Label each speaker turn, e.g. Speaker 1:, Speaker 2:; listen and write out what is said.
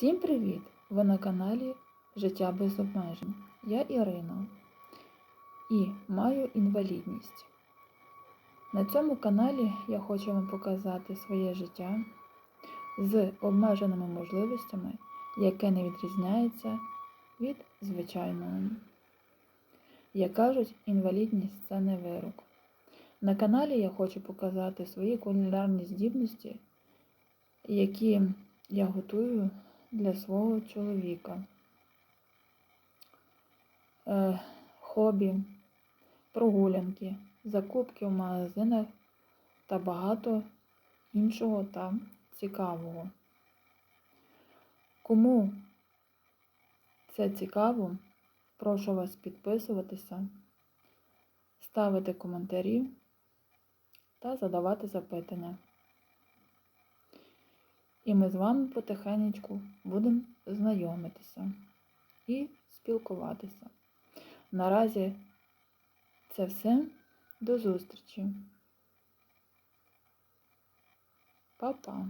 Speaker 1: Всім привіт! Ви на каналі Життя без обмежень. Я Ірина і маю інвалідність. На цьому каналі я хочу вам показати своє життя з обмеженими можливостями, яке не відрізняється від звичайного. Як кажуть, інвалідність це не вирок. На каналі я хочу показати свої кулінарні здібності, які я готую для свого чоловіка. Е, хобі, прогулянки, закупки в магазинах та багато іншого та цікавого. Кому це цікаво, прошу вас підписуватися, ставити коментарі та задавати запитання. І ми з вами потихенечку будемо знайомитися і спілкуватися. Наразі це все. До зустрічі. Па-па.